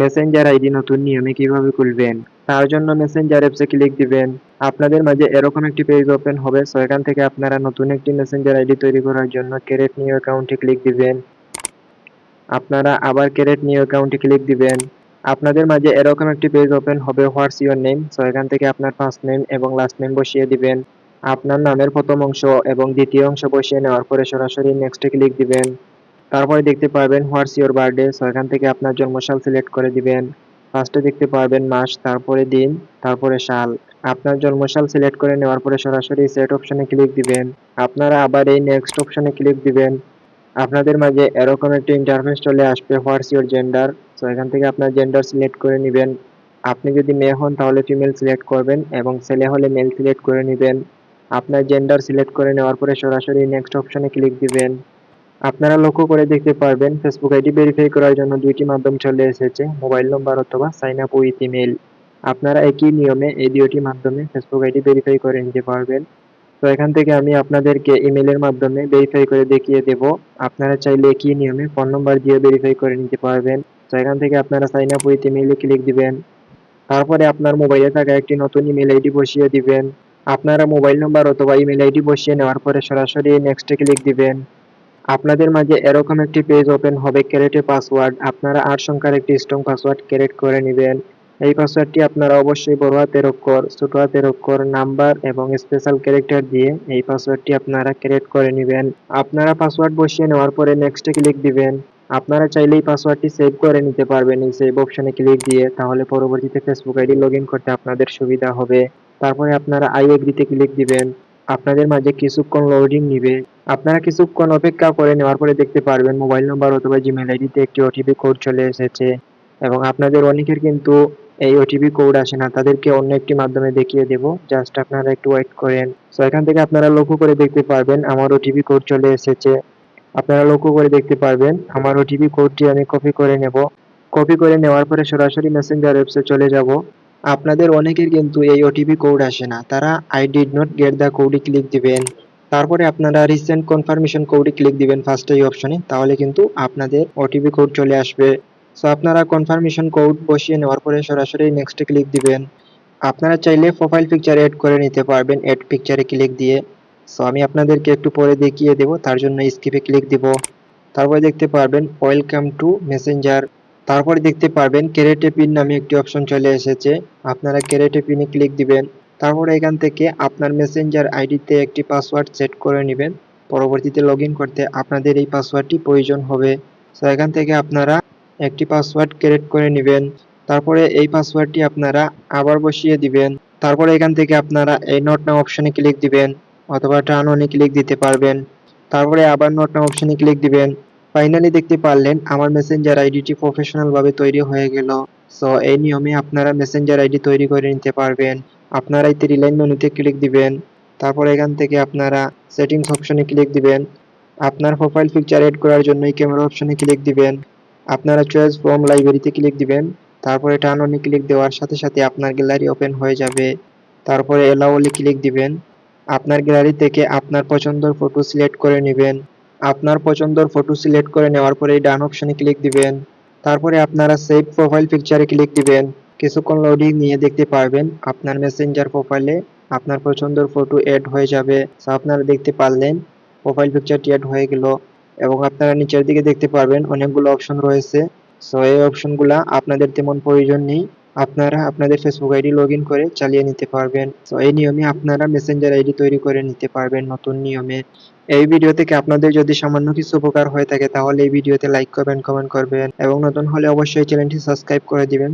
Messenger ID নতুন নিয়মে কীভাবে খুলবেন? তার জন্য মেসেঞ্জার অ্যাপসে ক্লিক দিবেন। আপনাদের মাঝে এরকম একটি পেজ ওপেন হবে সো এখান থেকে আপনারা নতুন একটি মেসেঞ্জার আইডি তৈরি করার জন্য ক্রিয়েট নিউ অ্যাকাউন্টে ক্লিক দিবেন। আপনারা আবার ক্রিয়েট নিউ অ্যাকাউন্টে ক্লিক দিবেন। আপনাদের মাঝে এরকম একটি পেজ ওপেন হবে হোয়াটস ইউর নেম সো এখান থেকে আপনার ফার্স্ট নেম এবং লাস্ট নেম বসিয়ে দিবেন। আপনার নামের প্রথম অংশ এবং দ্বিতীয় অংশ বসিয়ে নেওয়ার পরে সরাসরি নেক্সটে ক্লিক দিবেন। তারপরে দেখতে পারবেন হোয়াটস ইউর বার্থডে, সো এখান থেকে আপনার জন্মসাল সিলেক্ট করে দিবেন। ফার্স্টে দেখতে পারবেন মাস, তারপরে দিন, তারপরে সাল। আপনার জন্মসাল সিলেক্ট করে নেওয়ার পরে সরাসরি সেট অপশনে ক্লিক দিবেন। আপনারা আবার এই নেক্সট অপশনে ক্লিক দিবেন। আপনাদের মাঝে এরকম একটি ইন্টারফেস চলে আসবে, হোয়াটস ইউর জেন্ডার সো এখান থেকে আপনার জেন্ডার সিলেক্ট করে নেবেন। আপনি যদি মেয়ে হন, তাহলে ফিমেল সিলেক্ট করবেন এবং ছেলে হলে মেল সিলেক্ট করে নেবেন। আপনার জেন্ডার সিলেক্ট করে নেওয়ার পরে সরাসরি নেক্সট অপশনে ক্লিক দিবেন। আপনারা লক্ষ্য করে দেখতে পারবেন ফেসবুক আইডি ভেরিফাই করার জন্য দুইটি মাধ্যম চলে এসেছে মোবাইল নম্বর অথবা সাইন আপ উইথ ইমেল আপনারা একই নিয়মে এই দুইটি মাধ্যমে ফেসবুক আইডি ভেরিফাই করে নিতে পারবেন। তো এখান থেকে আমি আপনাদেরকে ইমেলের মাধ্যমে ভেরিফাই করে দেখিয়ে দেব, আপনারা চাইলে একই নিয়মে ফোন নম্বর দিয়ে ভেরিফাই করে নিতে পারবেন। তো এখান থেকে আপনারা সাইন আপ উইথ ইমেইলে ক্লিক দিবেন। তারপরে আপনার মোবাইলে থাকা একটি নতুন ইমেল আইডি বসিয়ে দিবেন। আপনারা মোবাইল নম্বর অথবা ইমেল আইডি বসিয়ে নেওয়ার পরে সরাসরি নেক্সটে ক্লিক দিবেন। আপনাদের মাঝে এরকম একটি পেজ ওপেন হবে ক্যারেটে পাসওয়ার্ড আপনারা আট সংখ্যার একটি স্ট্রং পাসওয়ার্ড ক্রিয়েট করে নেবেন। এই পাসওয়ার্ডটি আপনারা অবশ্যই বড় হাতের অক্ষর, ছোট হাতের অক্ষর নাম্বার এবং স্পেশাল ক্যারেক্টার দিয়ে এই পাসওয়ার্ডটি আপনারা ক্রিয়েট করে নেবেন। আপনারা পাসওয়ার্ড বসিয়ে নেওয়ার পরে নেক্সটে ক্লিক দিবেন। আপনারা চাইলেই পাসওয়ার্ডটি সেভ করে নিতে পারবেন এই সেভ অপশনে ক্লিক দিয়ে। তাহলে পরবর্তীতে ফেসবুক আইডি লগ করতে আপনাদের সুবিধা হবে। তারপরে আপনারা আই এগ্রিতে ক্লিক দিবেন। আপনাদের মাঝে কিছুক্ষণ লোডিং নিবে। আপনারা কিছুক্ষণ অপেক্ষা করে নেওয়ার পরে দেখতে পারবেন মোবাইল নম্বর অথবা জিমেল আইডিতে একটি ওটিপি কোড চলে এসেছে এবং আপনাদের অনেকের কিন্তু এই ওটিপি কোড আসে না। তাদেরকে অন্য একটি মাধ্যমে দেখিয়ে দেব। জাস্ট আপনারা একটু ওয়েট করেন। সো এখান থেকে আপনারা লক্ষ্য করে দেখতে পারবেন আমার ওটিপি কোড চলে এসেছে। আপনারা লক্ষ্য করে দেখতে পারবেন আমার ওটিপি কোডটি আমি কপি করে নেব। কপি করে নেওয়ার পরে সরাসরি মেসেঞ্জার অ্যাপসে চলে যাব। আপনাদের অনেকের কিন্তু এই ওটিপি কোড আসে না। তারা I did not get the কোডে ক্লিক দিবেন। তারপরে আপনারা রিসেন্ট কনফার্মেশন কোডে ক্লিক দিবেন ফার্স্ট এই অপশনে তাহলে কিন্তু আপনাদের ওটিপি কোড চলে আসবে। সো আপনারা কনফার্মেশন কোড বসিয়ে নেওয়ার পরে সরাসরি নেক্সটে ক্লিক দিবেন। আপনারা চাইলে প্রোফাইল পিকচার এড করে নিতে পারবেন এড পিকচারে ক্লিক দিয়ে। সো আমি আপনাদেরকে একটু পরে দেখিয়ে দেব, তার জন্য স্কিপে ক্লিক দিব। তারপরে দেখতে পারবেন ওয়েলকাম টু মেসেঞ্জার তারপরে দেখতে পারবেন ক্যারেটে পিন নামে একটি অপশন চলে এসেছে। আপনারা ক্যারেটে পিনে ক্লিক দিবেন। তারপরে এখান থেকে আপনার মেসেঞ্জার আইডিতে একটি পাসওয়ার্ড সেট করে নেবেন। পরবর্তীতে লগ করতে আপনাদের এই পাসওয়ার্ডটি প্রয়োজন হবে। সো এখান থেকে আপনারা একটি পাসওয়ার্ড ক্রিয়েট করে নেবেন। তারপরে এই পাসওয়ার্ডটি আপনারা আবার বসিয়ে দিবেন। তারপরে এখান থেকে আপনারা এই নোট নাও অপশনে ক্লিক দিবেন অথবা টার্ন অনে ক্লিক দিতে পারবেন। তারপরে আবার নোট নাও অপশনে ক্লিক দিবেন। ফাইনালি দেখতে পারলেন, আমার মেসেঞ্জার আইডিটি প্রফেশনাল ভাবে তৈরি হয়ে গেল। সো এই নিয়মে আপনারা মেসেঞ্জার আইডি তৈরি করে নিতে পারবেন। আপনারা এই রিলাইন মেনুতে ক্লিক দিবেন। তারপর এখান থেকে আপনারা সেটিংস অপশনে ক্লিক দিবেন। আপনার প্রোফাইল পিকচার এড করার জন্য এই ক্যামেরা অপশনে ক্লিক দিবেন। আপনারা চয়েস ফ্রম লাইব্রেরিতে ক্লিক দিবেন। তারপরে টার্ন অনে ক্লিক দেওয়ার সাথে সাথে আপনার গ্যালারি ওপেন হয়ে যাবে। তারপরে এলাওলে ক্লিক দিবেন। আপনার গ্যালারি থেকে আপনার পছন্দের ফটো সিলেক্ট করে নেবেন। আপনার পছন্দের ফটো সিলেক্ট করে নেওয়ার পরে ডান অপশনে ক্লিক দিবেন। তারপরে আপনারা সেভ প্রোফাইল পিকচারে ক্লিক দিবেন। কিছুক্ষণ লোডিং নিয়ে দেখতে পারবেন, আপনার মেসেঞ্জার প্রোফাইলে আপনার পছন্দের ফটো এড হয়ে যাবে। আপনারা দেখতে পারলেন প্রোফাইল পিকচারটি এড হয়ে গেল। এবং আপনারা নিচের দিকে দেখতে পারবেন, অনেকগুলো অপশন রয়েছে। সো এই অপশনগুলা আপনাদের তেমন প্রয়োজন নেই। আপনারা আপনাদের ফেসবুক আইডি লগ করে চালিয়ে নিতে পারবেন। তো এই নিয়মে আপনারা মেসেঞ্জার আইডি তৈরি করে নিতে পারবেন নতুন নিয়মে। এই ভিডিও থেকে আপনাদের যদি সামান্য কিছু উপকার হয়ে থাকে, তাহলে এই ভিডিওতে লাইক করবেন কমেন্ট করবেন এবং নতুন হলে অবশ্যই চ্যানেলটি সাবস্ক্রাইব করে দিবেন।